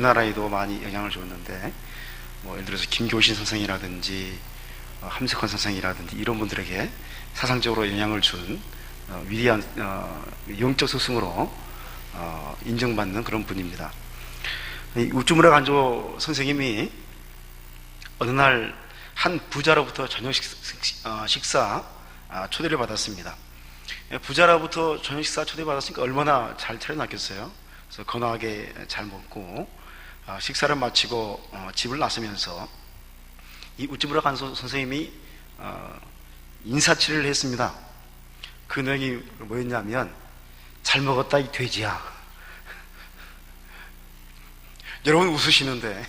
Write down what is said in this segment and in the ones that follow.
우리나라에도 많이 영향을 줬는데 뭐 예를 들어서 김교신 선생이라든지 어, 함석헌 선생이라든지 이런 분들에게 사상적으로 영향을 준 어, 위대한 어, 영적 스승으로 어, 인정받는 그런 분입니다. 우쭈무라 간조 선생님이 어느 날 한 부자로부터 저녁 어, 식사 아, 초대를 받았습니다. 예, 부자로부터 저녁 식사 초대받았으니까 얼마나 잘 차려놨겠어요. 그래서 건강하게 잘 먹고 아, 식사를 마치고 어, 집을 나서면서 이 우찌무라 간소 선생님이 인사치를 했습니다. 그 내용이 뭐였냐면 잘 먹었다 이 돼지야. 여러분 웃으시는데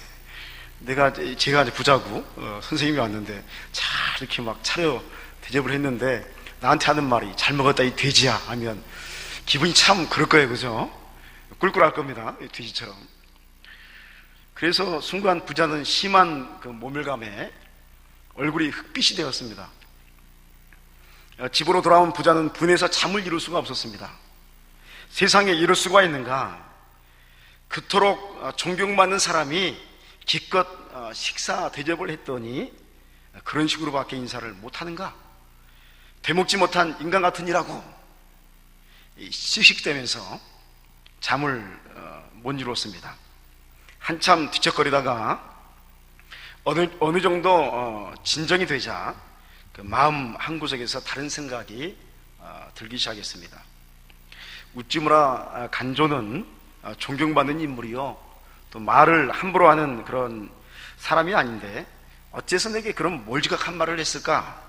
내가 제가 부자고 어, 선생님이 왔는데 잘 이렇게 막 차려 대접을 했는데 나한테 하는 말이 잘 먹었다 이 돼지야 하면 기분이 참 그럴 거예요 그죠? 꿀꿀할 겁니다 이 돼지처럼 그래서 순간 부자는 심한 그 모멸감에 얼굴이 흑빛이 되었습니다 어, 집으로 돌아온 부자는 분해서 잠을 이룰 수가 없었습니다 세상에 이럴 수가 있는가 그토록 어, 존경받는 사람이 기껏 어, 식사 대접을 했더니 그런 식으로밖에 인사를 못하는가? 되먹지 못한 인간 같은 이라고 씩씩대면서 잠을 어, 못 이루었습니다. 한참 뒤척거리다가 어느, 어느 정도 진정이 되자 그 마음 한 구석에서 다른 생각이 들기 시작했습니다. 우찌무라 간조는 아, 존경받는 인물이요. 또 말을 함부로 하는 그런 사람이 아닌데 어째서 내게 그런 몰지각한 말을 했을까?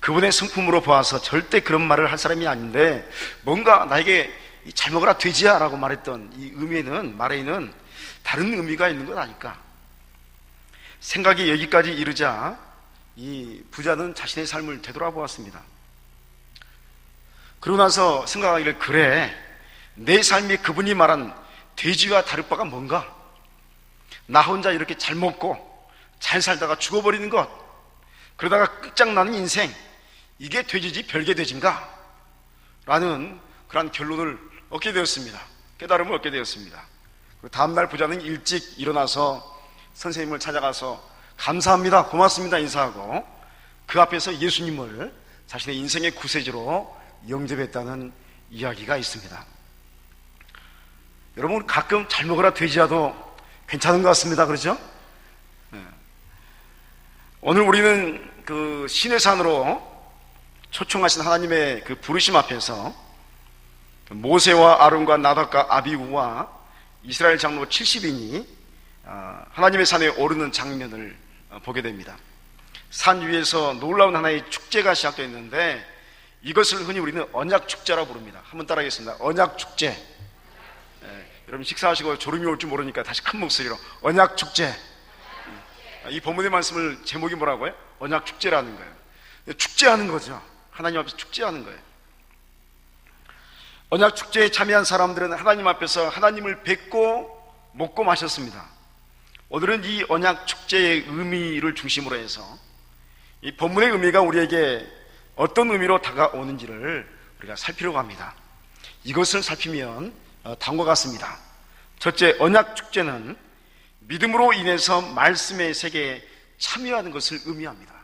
그분의 성품으로 보아서 절대 그런 말을 할 사람이 아닌데 뭔가 나에게 잘 먹어라 돼지야 라고 말했던 이 의미에는 말에는 다른 의미가 있는 것 아닐까? 생각이 여기까지 이르자 이 부자는 자신의 삶을 되돌아보았습니다. 그러고 나서 생각하기를 그래 내 삶이 그분이 말한 돼지와 다를 바가 뭔가? 나 혼자 이렇게 잘 먹고 잘 살다가 죽어버리는 것 그러다가 끝장나는 인생 이게 돼지지 별개 돼지인가? 라는 그러한 결론을 얻게 되었습니다 깨달음을 얻게 되었습니다 그 다음날 부자는 일찍 일어나서 선생님을 찾아가서 감사합니다 고맙습니다 인사하고 그 앞에서 예수님을 자신의 인생의 구세주로 영접했다는 이야기가 있습니다 여러분 가끔 잘 먹으라 돼지라도 괜찮은 것 같습니다. 그렇죠? 네. 오늘 우리는 그 신의 산으로 초청하신 하나님의 그 부르심 앞에서 모세와 아론과 나답과 아비우와 이스라엘 장로 70인이 아, 하나님의 산에 오르는 장면을 어, 보게 됩니다. 산 위에서 놀라운 하나의 축제가 시작되었는데 이것을 흔히 우리는 언약 축제라고 부릅니다. 한번 따라하겠습니다. 언약 축제. 여러분 식사하시고 졸음이 올 줄 모르니까 다시 큰 목소리로 언약 축제. 이 본문의 말씀을 제목이 뭐라고요? 언약 축제라는 거예요. 축제하는 거죠. 하나님 앞에서 축제하는 거예요. 언약 축제에 참여한 사람들은 하나님 앞에서 하나님을 뵙고 먹고 마셨습니다. 오늘은 이 언약 축제의 의미를 중심으로 해서 이 본문의 의미가 우리에게 어떤 의미로 다가오는지를 우리가 살피려고 합니다. 이것을 살피면 어, 다음과 같습니다. 첫째, 언약 축제는 믿음으로 인해서 말씀의 세계에 참여하는 것을 의미합니다.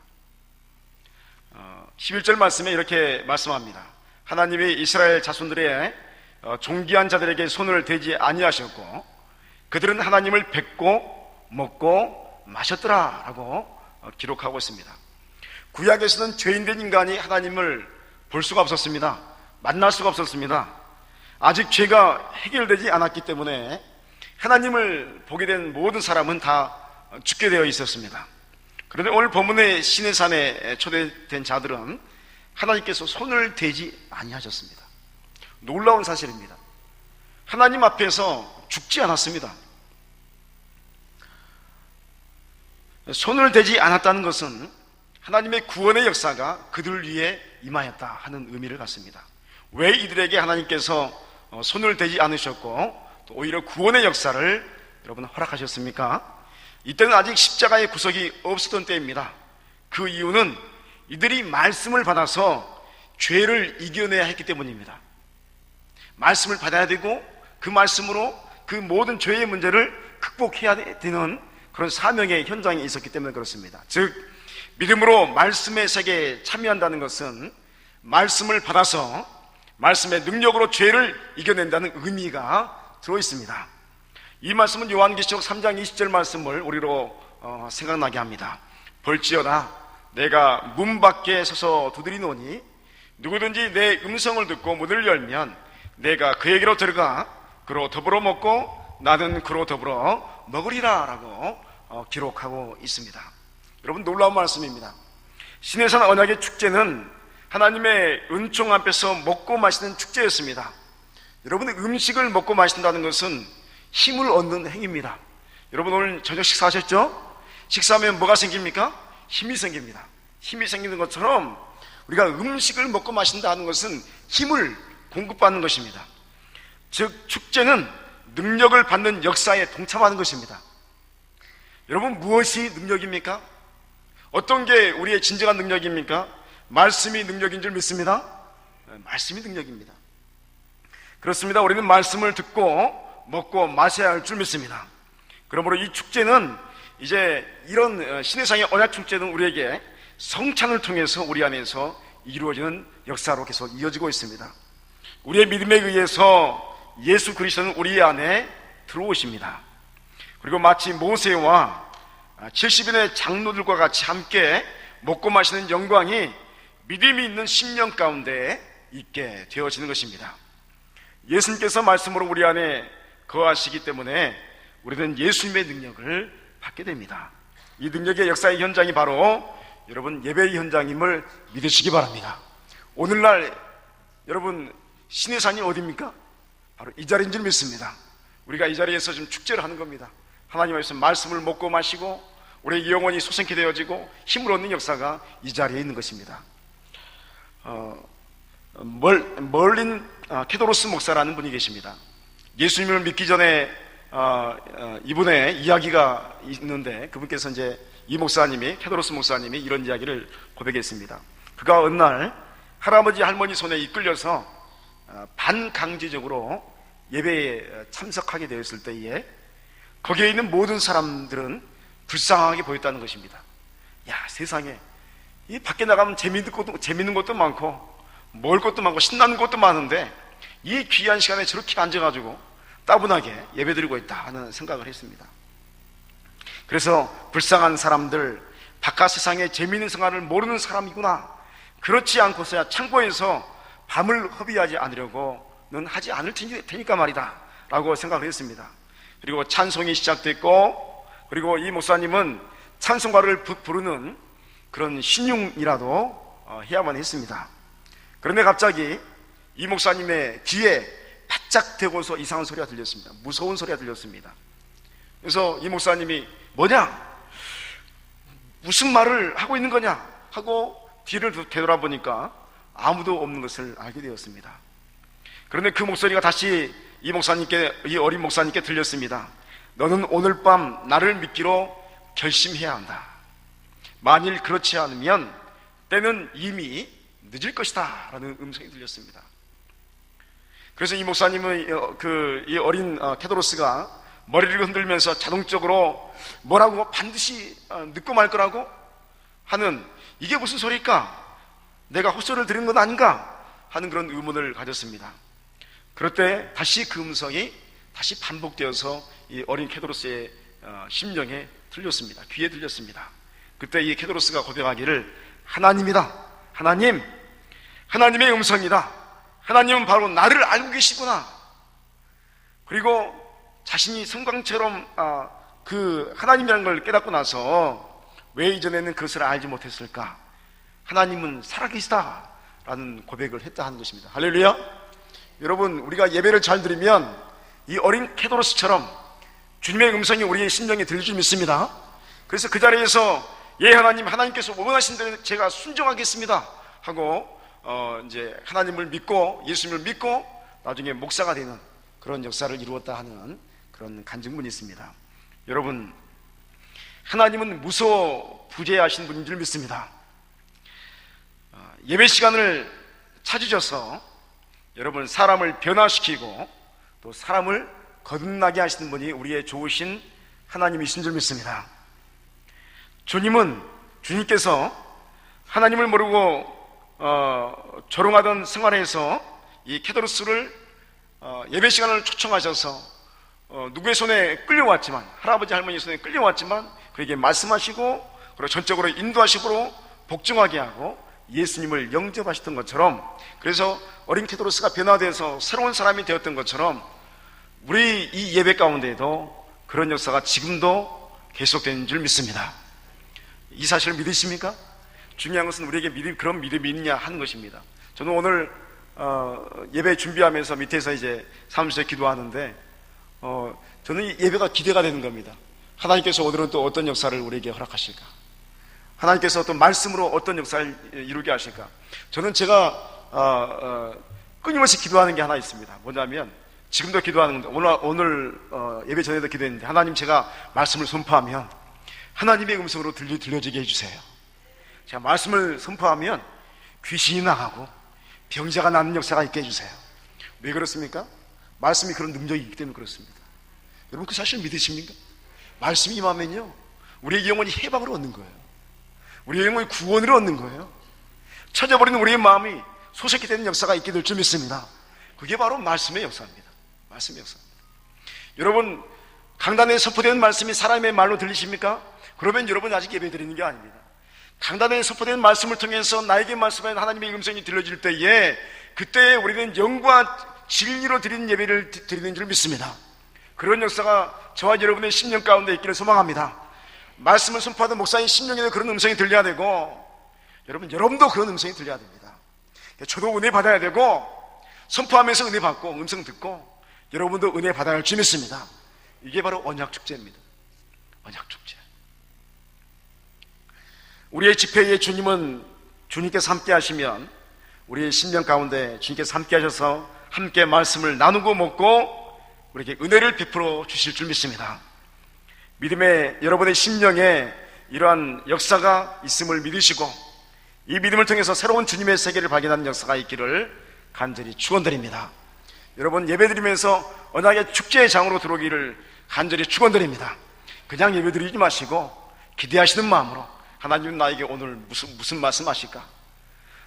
11절 어, 말씀에 이렇게 말씀합니다. 하나님이 이스라엘 자손들의 어, 종기한 자들에게 손을 대지 아니하셨고 그들은 하나님을 뵙고 먹고 마셨더라라고 기록하고 있습니다. 구약에서는 죄인된 인간이 하나님을 볼 수가 없었습니다. 만날 수가 없었습니다. 아직 죄가 해결되지 않았기 때문에 하나님을 보게 된 모든 사람은 다 죽게 되어 있었습니다. 그런데 오늘 본문의 신의 산에 초대된 자들은 하나님께서 손을 대지 아니하셨습니다. 놀라운 사실입니다. 하나님 앞에서 죽지 않았습니다. 손을 대지 않았다는 것은 하나님의 구원의 역사가 그들 위에 임하였다 하는 의미를 갖습니다. 왜 이들에게 하나님께서 어, 손을 대지 않으셨고 또 오히려 구원의 역사를 여러분 허락하셨습니까? 이때는 아직 십자가의 구석이 없었던 때입니다. 그 이유는 이들이 말씀을 받아서 죄를 이겨내야 했기 때문입니다. 말씀을 받아야 되고 그 말씀으로 그 모든 죄의 문제를 극복해야 되는 그런 사명의 현장에 있었기 때문에 그렇습니다. 즉 믿음으로 말씀의 세계에 참여한다는 것은 말씀을 받아서 말씀의 능력으로 죄를 이겨낸다는 의미가 들어 있습니다. 이 말씀은 요한계시록 3장 20절 말씀을 우리로 어, 생각나게 합니다. 벌지어다 내가 문 밖에 서서 두드리노니 누구든지 내 음성을 듣고 문을 열면 내가 그에게로 들어가 그로 더불어 먹고 나는 그로 더불어 먹으리라 라고 어, 기록하고 있습니다. 여러분 놀라운 말씀입니다. 신해산 언약의 축제는 하나님의 은총 앞에서 먹고 마시는 축제였습니다. 여러분 음식을 먹고 마신다는 것은 힘을 얻는 행위입니다. 여러분 오늘 저녁 식사하셨죠? 식사하면 뭐가 생깁니까? 힘이 생깁니다. 힘이 생기는 것처럼 우리가 음식을 먹고 마신다는 것은 힘을 공급받는 것입니다. 즉 축제는 능력을 받는 역사에 동참하는 것입니다. 여러분 무엇이 능력입니까? 어떤 게 우리의 진정한 능력입니까? 말씀이 능력인 줄 믿습니다. 네, 말씀이 능력입니다. 그렇습니다. 우리는 말씀을 듣고 먹고 마셔야 할 줄 믿습니다. 그러므로 이 축제는 이제 이런 어, 신해상의 언약 축제는 우리에게 성찬을 통해서 우리 안에서 이루어지는 역사로 계속 이어지고 있습니다. 우리의 믿음에 의해서 예수 그리스도는 우리 안에 들어오십니다. 그리고 마치 모세와 70인의 장로들과 같이 함께 먹고 마시는 영광이 믿음이 있는 심령 가운데 있게 되어지는 것입니다. 예수님께서 말씀으로 우리 안에 거하시기 때문에 우리는 예수님의 능력을 받게 됩니다. 이 능력의 역사의 현장이 바로 여러분 예배의 현장임을 믿으시기 바랍니다. 오늘날 여러분 신의 산이 어디입니까? 바로 이 자리인 줄 믿습니다. 우리가 이 자리에서 좀 축제를 하는 겁니다. 하나님께서 말씀을 먹고 마시고 우리의 영혼이 소생케 되어지고 힘을 얻는 역사가 이 자리에 있는 것입니다. 어, 멀, 멀린 어, 케도로스 목사라는 분이 계십니다. 예수님을 믿기 전에 어, 어, 이분의 이야기가 있는데 그분께서 이제 이 목사님이 케도로스 목사님이 이런 이야기를 고백했습니다. 그가 어느 날 할아버지 할머니 손에 이끌려서 어, 반강제적으로 예배에 참석하게 되었을 때에 거기에 있는 모든 사람들은 불쌍하게 보였다는 것입니다. 야 세상에 이 밖에 나가면 재밌는 것도 재밌는 것도 많고 먹을 것도 많고 신나는 것도 많은데 이 귀한 시간에 저렇게 앉아가지고 따분하게 예배드리고 있다 하는 생각을 했습니다. 그래서 불쌍한 사람들 바깥 세상에 재미있는 생활을 모르는 사람이구나. 그렇지 않고서야 창고에서 밤을 허비하지 않으려고는 하지 않을 테니까 말이다. 라고 생각을 했습니다. 그리고 찬송이 시작됐고, 그리고 이 목사님은 찬송가를 부르는 그런 신용이라도 어, 해야만 했습니다. 그런데 갑자기 이 목사님의 귀에 바짝 대고서 이상한 소리가 들렸습니다. 무서운 소리가 들렸습니다. 그래서 이 목사님이 뭐냐? 무슨 말을 하고 있는 거냐? 하고 뒤를 되돌아보니까 아무도 없는 것을 알게 되었습니다. 그런데 그 목소리가 다시 이 목사님께, 이 어린 목사님께 들렸습니다. 너는 오늘 밤 나를 믿기로 결심해야 한다. 만일 그렇지 않으면 때는 이미 늦을 것이다. 라는 음성이 들렸습니다. 그래서 이 목사님은 어, 그, 이 어린 어, 테도로스가 머리를 흔들면서 자동적으로 뭐라고 반드시 어, 늦고 말 거라고 하는 이게 무슨 소리일까? 내가 헛소리를 들은 건 아닌가? 하는 그런 의문을 가졌습니다. 그럴 때 다시 그 음성이 다시 반복되어서 이 어린 케도로스의 어, 심령에 들렸습니다. 귀에 들렸습니다. 그때 이 케도로스가 고백하기를 하나님이다. 하나님, 하나님의 음성이다. 하나님은 바로 나를 알고 계시구나. 그리고 자신이 성광처럼 아, 그 하나님이라는 걸 깨닫고 나서 왜 이전에는 그것을 알지 못했을까? 하나님은 살아계시다. 라는 고백을 했다 하는 것입니다. 할렐루야. 여러분, 우리가 예배를 잘 드리면 이 어린 케도로스처럼 주님의 음성이 우리의 심령에 들릴 줄 믿습니다. 그래서 그 자리에서 예, 하나님, 하나님께서 원하신 대로 제가 순종하겠습니다. 하고, 어, 이제 하나님을 믿고 예수님을 믿고 나중에 목사가 되는 그런 역사를 이루었다 하는 그런 간증문이 있습니다. 여러분, 하나님은 무서워 부재하신 분인 줄 믿습니다. 어, 예배 시간을 찾으셔서 여러분 사람을 변화시키고 또 사람을 거듭나게 하시는 분이 우리의 좋으신 하나님이신 줄 믿습니다. 주님은 주님께서 하나님을 모르고 어, 조롱하던 생활에서 이 케도르스를 어, 예배 시간을 초청하셔서 어, 누구의 손에 끌려왔지만 할아버지 할머니 손에 끌려왔지만 그에게 말씀하시고 그리고 전적으로 인도하시고 복종하게 하고 예수님을 영접하셨던 것처럼 그래서 어린 케도로스가 변화되어서 새로운 사람이 되었던 것처럼 우리 이 예배 가운데에도 그런 역사가 지금도 계속되는 줄 믿습니다. 이 사실을 믿으십니까? 중요한 것은 우리에게 믿음, 그런 믿음이 있냐 하는 것입니다. 저는 오늘 어, 예배 준비하면서 밑에서 이제 사무실에 기도하는데 어, 저는 이 예배가 기대가 되는 겁니다. 하나님께서 오늘은 또 어떤 역사를 우리에게 허락하실까? 하나님께서 어떤 말씀으로 어떤 역사를 이루게 하실까? 저는 제가 어, 어, 끊임없이 기도하는 게 하나 있습니다. 뭐냐면 지금도 기도하는 오늘 오늘 어, 예배 전에도 기도했는데 하나님 제가 말씀을 선포하면 하나님의 음성으로 들려 들려지게 해주세요. 제가 말씀을 선포하면 귀신이 나가고 병자가 나는 역사가 있게 해주세요. 왜 그렇습니까? 말씀이 그런 능력이 있기 때문에 그렇습니다. 여러분 그 사실 믿으십니까? 말씀이 임하면요 우리의 영혼이 해방을 얻는 거예요. 우리의 영혼이 구원을 얻는 거예요. 쳐져버리는 우리의 마음이 소색이 되는 역사가 있게 될 줄 믿습니다. 그게 바로 말씀의 역사입니다. 말씀의 역사입니다. 여러분 강단에 선포되는 말씀이 사람의 말로 들리십니까? 그러면 여러분 아직 예배 드리는 게 아닙니다. 강단에 선포되는 말씀을 통해서 나에게 말씀하는 하나님의 음성이 들려질 때에 그때 우리는 영과 진리로 드리는 예배를 드리는 줄 믿습니다. 그런 역사가 저와 여러분의 10년 가운데 있기를 소망합니다. 말씀을 선포하던 목사님 10년에도 그런 음성이 들려야 되고 여러분 여러분도 그런 음성이 들려야 됩니다. 저도 은혜 받아야 되고 선포하면서 은혜 받고 음성 듣고 여러분도 은혜 받아야 할 줄 믿습니다. 이게 바로 언약 축제입니다. 언약 축제. 우리의 집회에 주님은 주님께서 함께 하시면 우리의 10년 가운데 주님께서 함께 하셔서 함께 말씀을 나누고 먹고 우리에게 은혜를 베풀어 주실 줄 믿습니다. 믿음의 여러분의 심령에 이러한 역사가 있음을 믿으시고 이 믿음을 통해서 새로운 주님의 세계를 발견하는 역사가 있기를 간절히 축원드립니다. 여러분 예배드리면서 언약의 축제의 장으로 들어오기를 간절히 축원드립니다. 그냥 예배드리지 마시고 기대하시는 마음으로 하나님 나에게 오늘 무슨 무슨 말씀 하실까?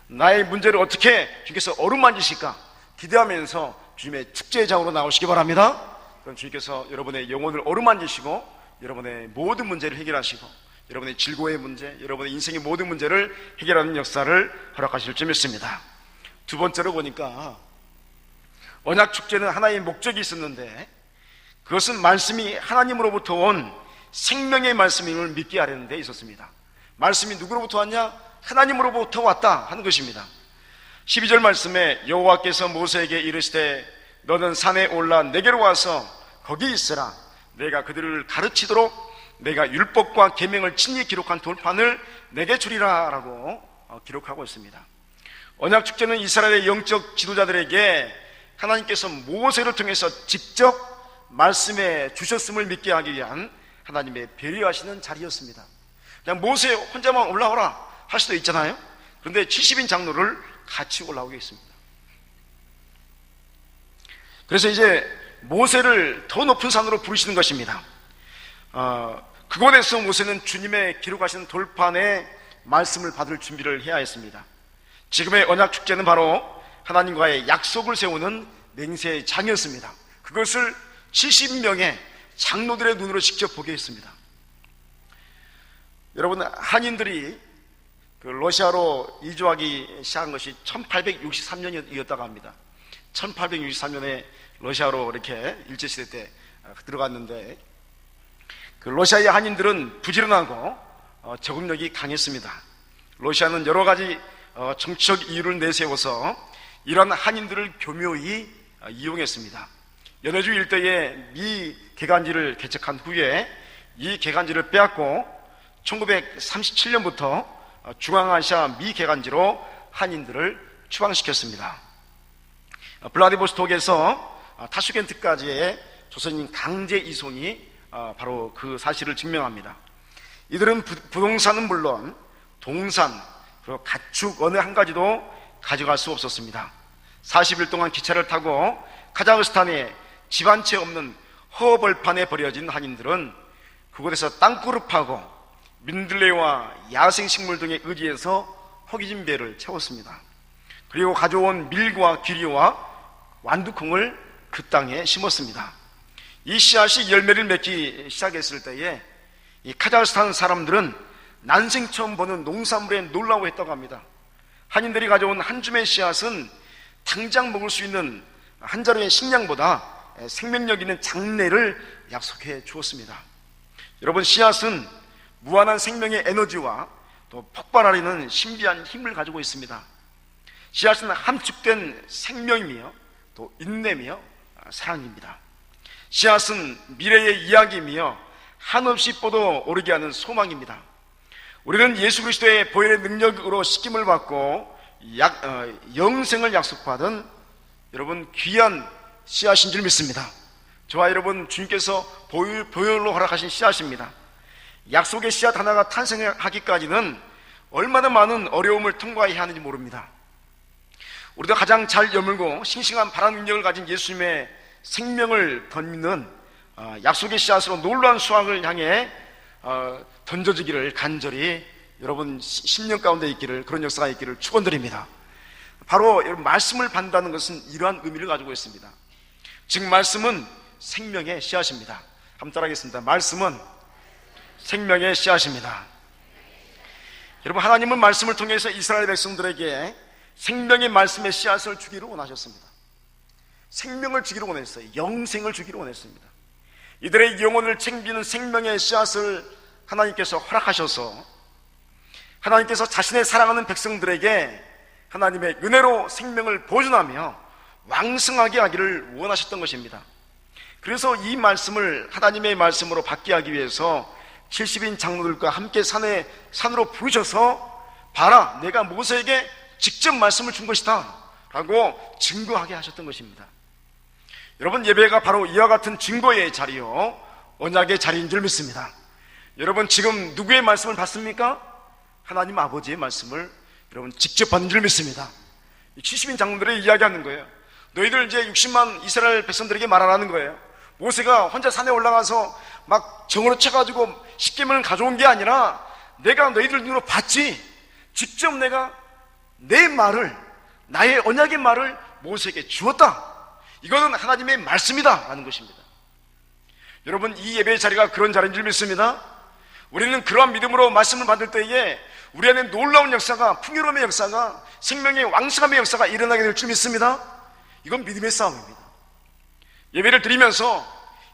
나의 문제를 어떻게 주께서 어루만지실까? 기대하면서 주님의 축제의 장으로 나오시기 바랍니다. 그럼 주님께서 여러분의 영혼을 어루만지시고 여러분의 모든 문제를 해결하시고 여러분의 즐거움의 문제, 여러분의 인생의 모든 문제를 해결하는 역사를 허락하실 줄 믿습니다. 두 번째로 보니까 언약 축제는 하나의 목적이 있었는데 그것은 말씀이 하나님으로부터 온 생명의 말씀임을 믿게 하려는 데 있었습니다. 말씀이 누구로부터 왔냐? 하나님으로부터 왔다 하는 것입니다. 12절 말씀에 여호와께서 모세에게 이르시되 너는 산에 올라 내게로 와서 거기 있으라 내가 그들을 가르치도록 내가 율법과 계명을 친히 기록한 돌판을 내게 주리라라고 어, 기록하고 있습니다. 언약 축제는 이스라엘의 영적 지도자들에게 하나님께서 모세를 통해서 직접 말씀해 주셨음을 믿게 하기 위한 하나님의 배려하시는 자리였습니다. 그냥 모세 혼자만 올라오라 할 수도 있잖아요. 그런데 70인 장로를 같이 올라오게 했습니다. 그래서 이제 모세를 더 높은 산으로 부르시는 것입니다. 어, 그곳에서 모세는 주님의 기록하신 돌판에 말씀을 받을 준비를 해야 했습니다. 지금의 언약 축제는 바로 하나님과의 약속을 세우는 맹세의 장이었습니다. 그것을 70명의 장로들의 눈으로 직접 보게 했습니다. 여러분, 한인들이 그 러시아로 이주하기 시작한 것이 1863년이었다고 합니다. 1863년에 러시아로 이렇게 일제시대 때 들어갔는데 그 러시아의 한인들은 부지런하고 어, 적응력이 강했습니다. 러시아는 여러 가지 어, 정치적 이유를 내세워서 이러한 한인들을 교묘히 어, 이용했습니다. 연해주 일대에 미 개간지를 개척한 후에 이 개간지를 빼앗고 1937년부터 중앙아시아 미 개간지로 한인들을 추방시켰습니다. 블라디보스톡에서 타슈겐트까지의 조선인 강제 이송이 바로 그 사실을 증명합니다. 이들은 부동산은 물론 동산, 그리고 가축 어느 한 가지도 가져갈 수 없었습니다. 40일 동안 기차를 타고 카자흐스탄에 집한채 없는 허벌판에 버려진 한인들은 그곳에서 파고 민들레와 야생식물 등에 의지해서 허기진 배를 채웠습니다. 그리고 가져온 밀과 귀리와 완두콩을 그 땅에 심었습니다. 이 씨앗이 열매를 맺기 시작했을 때에 이 카자흐스탄 사람들은 난생 처음 보는 농산물에 놀라워했다고 합니다. 한인들이 가져온 한 줌의 씨앗은 당장 먹을 수 있는 한 자루의 식량보다 생명력 있는 장래를 약속해 주었습니다. 여러분 씨앗은 무한한 생명의 에너지와 또 폭발하려는 신비한 힘을 가지고 있습니다. 씨앗은 함축된 생명이며 또 인내며 사랑입니다. 씨앗은 미래의 이야기이며 한없이 뻗어 오르게 하는 소망입니다. 우리는 예수 그리스도의 보혈의 능력으로 씻김을 받고 약, 어, 영생을 약속받은 여러분 귀한 씨앗인 줄 믿습니다. 저와 여러분 주님께서 보혈, 보혈로 허락하신 씨앗입니다. 약속의 씨앗 하나가 탄생하기까지는 얼마나 많은 어려움을 통과해야 하는지 모릅니다. 우리가 가장 잘 여물고 싱싱한 바람 능력을 가진 예수님의 생명을 던는 어, 약속의 씨앗으로 놀라운 수확을 향해 어, 던져지기를 간절히 여러분 10년 가운데 있기를 그런 역사가 있기를 축원드립니다. 바로 말씀을 받는다는 것은 이러한 의미를 가지고 있습니다. 즉 말씀은 생명의 씨앗입니다. 한번 따라하겠습니다. 말씀은 생명의 씨앗입니다. 여러분 하나님은 말씀을 통해서 이스라엘 백성들에게 생명의 말씀의 씨앗을 주기를 원하셨습니다. 생명을 주기를 원했어요. 영생을 주기를 원했습니다. 이들의 영혼을 챙기는 생명의 씨앗을 하나님께서 허락하셔서 하나님께서 자신의 사랑하는 백성들에게 하나님의 은혜로 생명을 보존하며 왕성하게 하기를 원하셨던 것입니다. 그래서 이 말씀을 하나님의 말씀으로 받게 하기 위해서 70인 장로들과 함께 산에 산으로 부르셔서 봐라 내가 모세에게 직접 말씀을 준 것이다 라고 증거하게 하셨던 것입니다. 여러분 예배가 바로 이와 같은 증거의 자리요 언약의 자리인 줄 믿습니다. 여러분 지금 누구의 말씀을 받습니까? 하나님 아버지의 말씀을 여러분 직접 받는 줄 믿습니다. 70인 장로들이 이야기하는 거예요. 너희들 이제 60만 이스라엘 백성들에게 말하라는 거예요. 모세가 혼자 산에 올라가서 막 정으로 쳐가지고 십계명을 가져온 게 아니라 내가 너희들 눈으로 봤지. 직접 내가 내 말을 나의 언약의 말을 모세에게 주었다. 이거는 하나님의 말씀이다 라는 것입니다. 여러분 이 예배의 자리가 그런 자리인 줄 믿습니다. 우리는 그러한 믿음으로 말씀을 받을 때에 우리 안에 놀라운 역사가 풍요로움의 역사가 생명의 왕성함의 역사가 일어나게 될 줄 믿습니다. 이건 믿음의 싸움입니다. 예배를 드리면서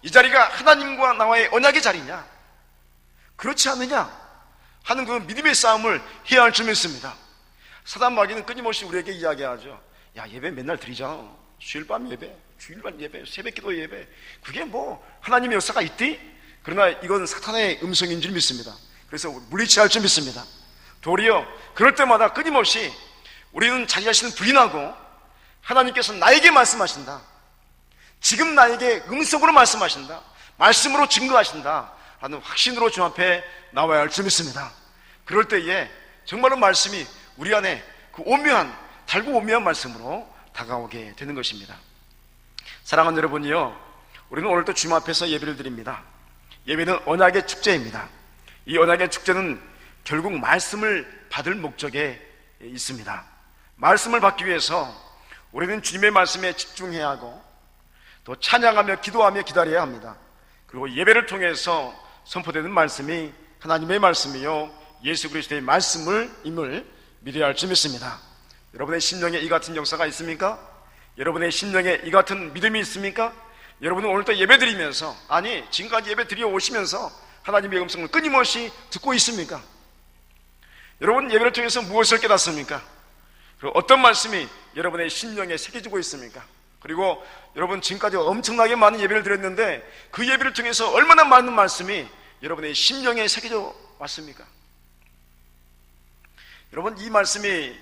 이 자리가 하나님과 나와의 언약의 자리냐? 그렇지 않느냐? 하는 그 믿음의 싸움을 해야 할줄 믿습니다. 사단 마귀는 끊임없이 우리에게 이야기하죠. 야, 예배 맨날 드리자. 주일 밤 예배, 주일 밤 예배, 새벽 기도 예배. 그게 뭐 하나님의 역사가 있디? 그러나 이건 사탄의 음성인 줄 믿습니다. 그래서 물리치할 줄 믿습니다. 도리어 그럴 때마다 끊임없이 우리는 자기 자신을 부인하고 하나님께서 나에게 말씀하신다. 지금 나에게 음성으로 말씀하신다. 말씀으로 증거하신다. 라는 확신으로 주 앞에 나와야 할 줄 믿습니다. 그럴 때에 정말로 말씀이 우리 안에 그 오묘한, 달고 오묘한 말씀으로 다가오게 되는 것입니다. 사랑하는 여러분이요. 우리는 오늘도 주님 앞에서 예배를 드립니다. 예배는 언약의 축제입니다. 이 언약의 축제는 결국 말씀을 받을 목적에 있습니다. 말씀을 받기 위해서 우리는 주님의 말씀에 집중해야 하고 또 찬양하며 기도하며 기다려야 합니다. 그리고 예배를 통해서 선포되는 말씀이 하나님의 말씀이요 예수 그리스도의 말씀을 임을 믿어야 할줄 믿습니다. 여러분의 심령에 이 같은 역사가 있습니까? 여러분의 심령에 이 같은 믿음이 있습니까? 여러분은 오늘도 예배 드리면서 아니 지금까지 예배 드려 오시면서 하나님의 음성을 끊임없이 듣고 있습니까? 여러분 예배를 통해서 무엇을 깨닫습니까? 그리고 어떤 말씀이 여러분의 심령에 새겨지고 있습니까? 그리고 여러분 지금까지 엄청나게 많은 예배를 드렸는데 그 예배를 통해서 얼마나 많은 말씀이 여러분의 심령에 새겨져 왔습니까? 여러분 이 말씀이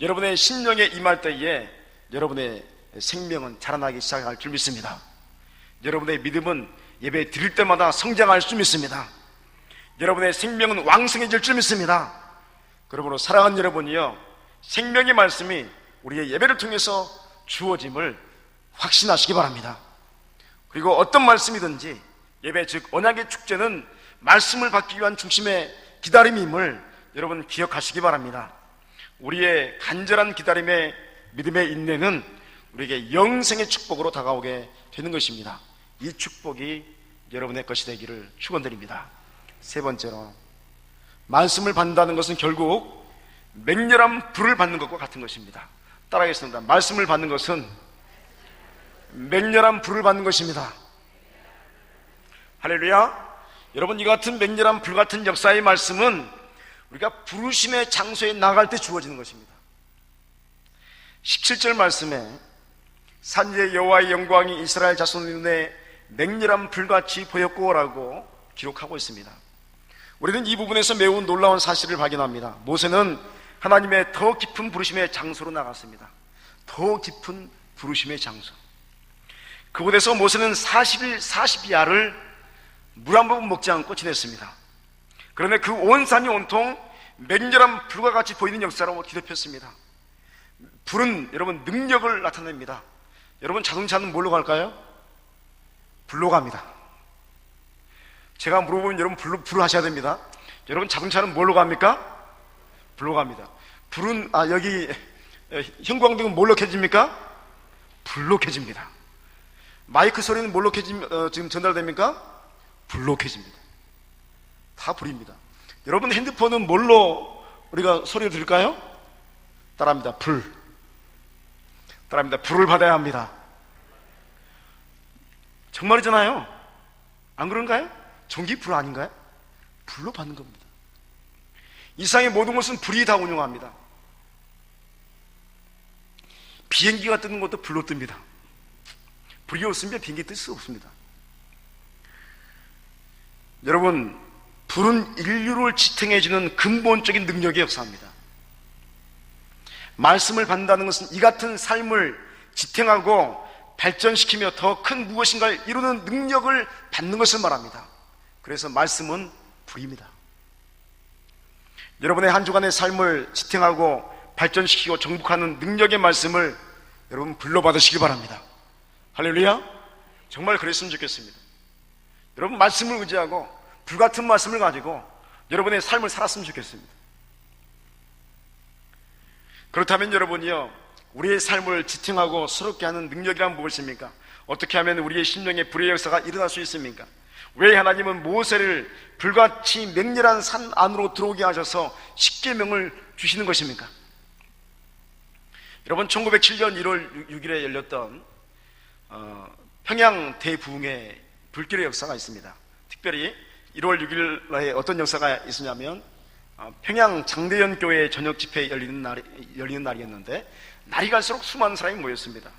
여러분의 심령에 임할 때에 여러분의 생명은 자라나기 시작할 줄 믿습니다. 여러분의 믿음은 예배 드릴 때마다 성장할 줄 믿습니다. 여러분의 생명은 왕성해질 줄 믿습니다. 그러므로 사랑하는 여러분이요 생명의 말씀이 우리의 예배를 통해서 주어짐을 확신하시기 바랍니다. 그리고 어떤 말씀이든지 예배 즉 언약의 축제는 말씀을 받기 위한 중심의 기다림임을 여러분 기억하시기 바랍니다. 우리의 간절한 기다림의 믿음의 인내는 우리에게 영생의 축복으로 다가오게 되는 것입니다. 이 축복이 여러분의 것이 되기를 축원드립니다. 세 번째로 말씀을 받는다는 것은 결국 맹렬한 불을 받는 것과 같은 것입니다. 따라하겠습니다. 말씀을 받는 것은 맹렬한 불을 받는 것입니다. 할렐루야. 여러분 이 같은 맹렬한 불 같은 역사의 말씀은 우리가 부르심의 장소에 나갈 때 주어지는 것입니다. 17절 말씀에 산지의 여호와의 영광이 이스라엘 자손의 눈에 맹렬한 불같이 보였고라고 기록하고 있습니다. 우리는 이 부분에서 매우 놀라운 사실을 발견합니다. 모세는 하나님의 더 깊은 부르심의 장소로 나갔습니다. 더 깊은 부르심의 장소. 그곳에서 모세는 40일 40야를 물 한 모금 먹지 않고 지냈습니다. 그런데 그 온 산이 온통 맹렬한 불과 같이 보이는 역사로 뒤덮였습니다. 불은 여러분 능력을 나타냅니다. 여러분 자동차는 뭘로 갈까요? 불로 갑니다. 제가 물어보면 여러분 불로, 불로 하셔야 됩니다. 여러분 자동차는 뭘로 갑니까? 불로 갑니다. 불은, 아, 여기 형광등은 뭘로 켜집니까? 불로 켜집니다. 마이크 소리는 뭘로 켜집, 어, 지금 전달됩니까? 불로 켜집니다. 다 불입니다. 여러분 핸드폰은 뭘로 우리가 소리를 들을까요? 따라합니다. 불. 따라합니다. 불을 받아야 합니다. 정말이잖아요. 안 그런가요? 전기 불 아닌가요? 불로 받는 겁니다. 이상의 모든 것은 불이 다 운영합니다. 비행기가 뜨는 것도 불로 뜹니다. 불이 없으면 비행기 뜰 수 없습니다. 여러분, 불은 인류를 지탱해주는 근본적인 능력의 역사입니다. 말씀을 받는다는 것은 이 같은 삶을 지탱하고 발전시키며 더 큰 무엇인가를 이루는 능력을 받는 것을 말합니다. 그래서 말씀은 불입니다. 여러분의 한 주간의 삶을 지탱하고 발전시키고 정복하는 능력의 말씀을 여러분 불러받으시기 바랍니다. 할렐루야. 정말 그랬으면 좋겠습니다. 여러분 말씀을 의지하고 불같은 말씀을 가지고 여러분의 삶을 살았으면 좋겠습니다. 그렇다면 여러분이요, 우리의 삶을 지탱하고 스럽게 하는 능력이란 무엇입니까? 어떻게 하면 우리의 심령의 불의 역사가 일어날 수 있습니까? 왜 하나님은 모세를 불같이 맹렬한 산 안으로 들어오게 하셔서 십계명을 주시는 것입니까? 여러분 1907년 1월 6일에 열렸던 어, 평양 대부흥의 불길의 역사가 있습니다. 특별히 1월 6일 날 어떤 역사가 있었냐면 어, 평양 장대현 교회 저녁 집회 열리는 날 열리는 날이었는데 날이 갈수록 수많은 사람이 모였습니다.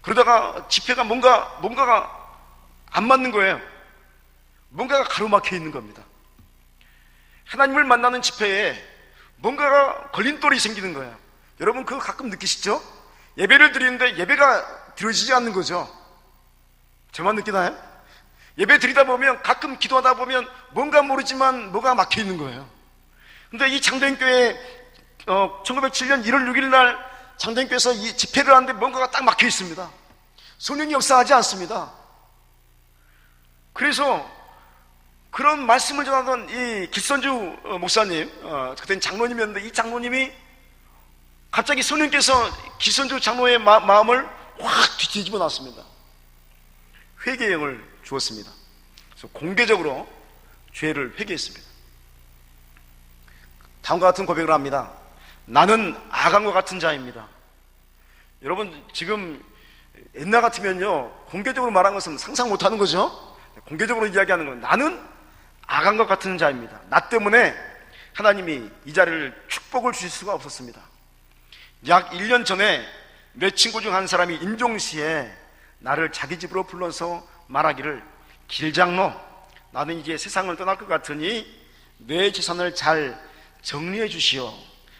그러다가 집회가 뭔가 뭔가가 안 맞는 거예요. 뭔가가 가로막혀 있는 겁니다. 하나님을 만나는 집회에 뭔가가 걸림돌이 생기는 거예요. 여러분 그거 가끔 느끼시죠? 예배를 드리는데 예배가 드려지지 않는 거죠. 저만 느끼나요? 예배 드리다 보면 가끔 기도하다 보면 뭔가 모르지만 뭐가 막혀 있는 거예요. 근데 이 장대교회 어, 1907년 1월 6일 날 장대교회에서 이 집회를 하는데 뭔가가 딱 막혀 있습니다. 성령이 역사하지 않습니다. 그래서 그런 말씀을 전하던 이 기선주 어, 목사님, 어, 그때는 장로님이었는데 이 장로님이 갑자기 성령께서 기선주 장로의 마, 마음을 확 뒤집어 놨습니다. 회개형을 주었습니다. 그래서 공개적으로 죄를 회개했습니다. 다음과 같은 고백을 합니다. 나는 아간과 같은 자입니다. 여러분, 지금 옛날 같으면요, 공개적으로 말한 것은 상상 못 하는 거죠? 공개적으로 이야기하는 건 나는 아간과 같은 자입니다. 나 때문에 하나님이 이 자리를 축복을 주실 수가 없었습니다. 약 1년 전에 내 친구 중 한 사람이 인종시에 나를 자기 집으로 불러서 말하기를 길장로 나는 이제 세상을 떠날 것 같으니 내 재산을 잘 정리해 주시오.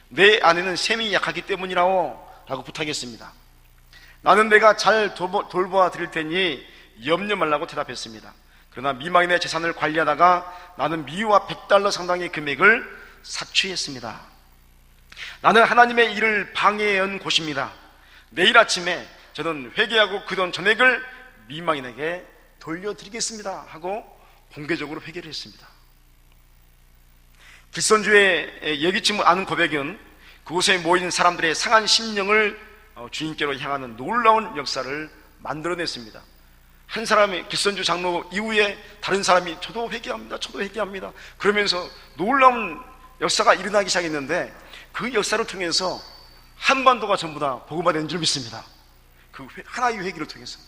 내 아내는 셈이 약하기 때문이라고 라고 부탁했습니다. 나는 내가 잘 돌보아 드릴 테니 염려 말라고 대답했습니다. 그러나 미망인의 재산을 관리하다가 나는 미유와 100달러 상당의 금액을 삭취했습니다. 나는 하나님의 일을 방해한 곳입니다. 내일 아침에 저는 회개하고 그 돈 전액을 미망인에게 돌려드리겠습니다 하고 공개적으로 회개를 했습니다. 길선주의 예기치 않은 고백은 그곳에 모인 사람들의 상한 심령을 어, 주님께로 향하는 놀라운 역사를 만들어냈습니다. 한 사람이 길선주 장로 이후에 다른 사람이 저도 회개합니다. 저도 회개합니다. 그러면서 놀라운 역사가 일어나기 시작했는데 그 역사를 통해서 한반도가 전부 다 복음화 된 줄 믿습니다. 그 하나의 회개를 통해서.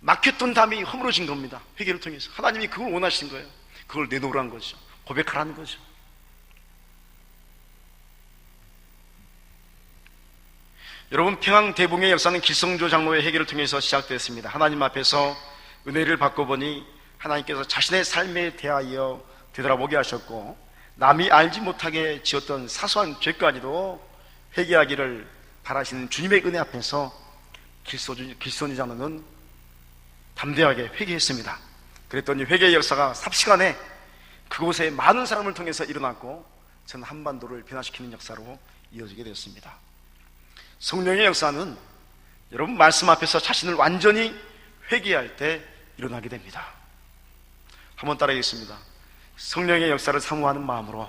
막혔던 담이 허물어진 겁니다. 회개를 통해서. 하나님이 그걸 원하신 거예요. 그걸 내놓으라는 거죠. 고백하라는 거죠. 여러분 평양 대붕의 역사는 기성조 장로의 회개를 통해서 시작됐습니다. 하나님 앞에서 은혜를 받고 보니 하나님께서 자신의 삶에 대하여 되돌아보게 하셨고 남이 알지 못하게 지었던 사소한 죄까지도 회개하기를 바라시는 주님의 은혜 앞에서 길선이 장로는 담대하게 회개했습니다. 그랬더니 회개의 역사가 삽시간에 그곳에 많은 사람을 통해서 일어났고 전 한반도를 변화시키는 역사로 이어지게 되었습니다. 성령의 역사는 여러분 말씀 앞에서 자신을 완전히 회개할 때 일어나게 됩니다. 한번 따라하겠습니다. 성령의 역사를 사모하는 마음으로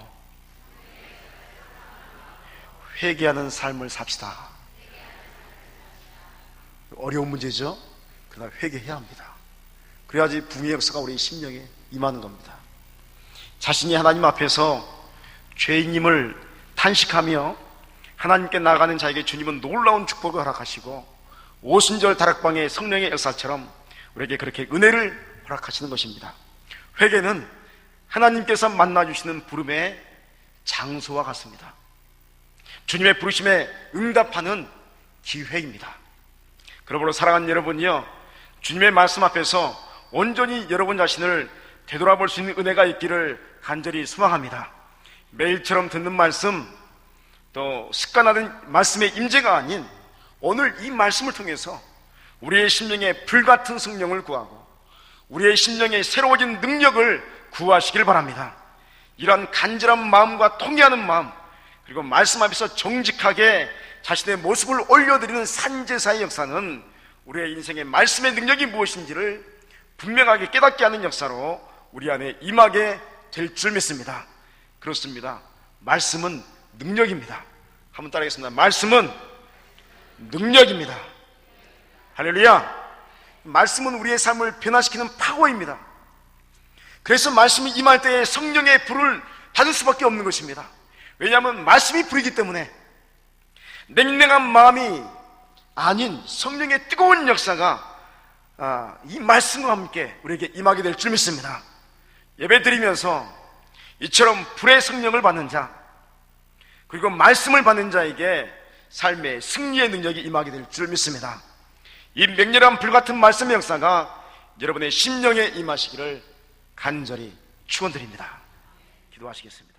회개하는 삶을 삽시다. 어려운 문제죠? 그러나 회개해야 합니다. 그래야지 붕의 역사가 우리 심령에 임하는 겁니다. 자신이 하나님 앞에서 죄인임을 탄식하며 하나님께 나가는 자에게 주님은 놀라운 축복을 허락하시고 오순절 다락방의 성령의 역사처럼 우리에게 그렇게 은혜를 허락하시는 것입니다. 회개는 하나님께서 만나주시는 부름의 장소와 같습니다. 주님의 부르심에 응답하는 기회입니다. 그러므로 사랑하는 여러분이요, 주님의 말씀 앞에서 온전히 여러분 자신을 되돌아볼 수 있는 은혜가 있기를 간절히 소망합니다. 매일처럼 듣는 말씀, 또 습관화된 말씀의 임재가 아닌 오늘 이 말씀을 통해서 우리의 심령에 불같은 성령을 구하고 우리의 심령에 새로워진 능력을 구하시길 바랍니다. 이러한 간절한 마음과 통해하는 마음, 그리고 말씀 앞에서 정직하게 자신의 모습을 올려드리는 산제사의 역사는 우리의 인생의 말씀의 능력이 무엇인지를 분명하게 깨닫게 하는 역사로 우리 안에 임하게 될 줄 믿습니다. 그렇습니다. 말씀은 능력입니다. 한번 따라하겠습니다. 말씀은 능력입니다. 할렐루야. 말씀은 우리의 삶을 변화시키는 파워입니다. 그래서 말씀이 임할 때에 성령의 불을 받을 수밖에 없는 것입니다. 왜냐하면 말씀이 불이기 때문에 냉랭한 마음이 아닌 성령의 뜨거운 역사가 아, 이 말씀과 함께 우리에게 임하게 될 줄 믿습니다. 예배 드리면서 이처럼 불의 성령을 받는 자, 그리고 말씀을 받는 자에게 삶의 승리의 능력이 임하게 될 줄 믿습니다. 이 맹렬한 불같은 말씀의 역사가 여러분의 심령에 임하시기를 간절히 축원드립니다. 기도하시겠습니다.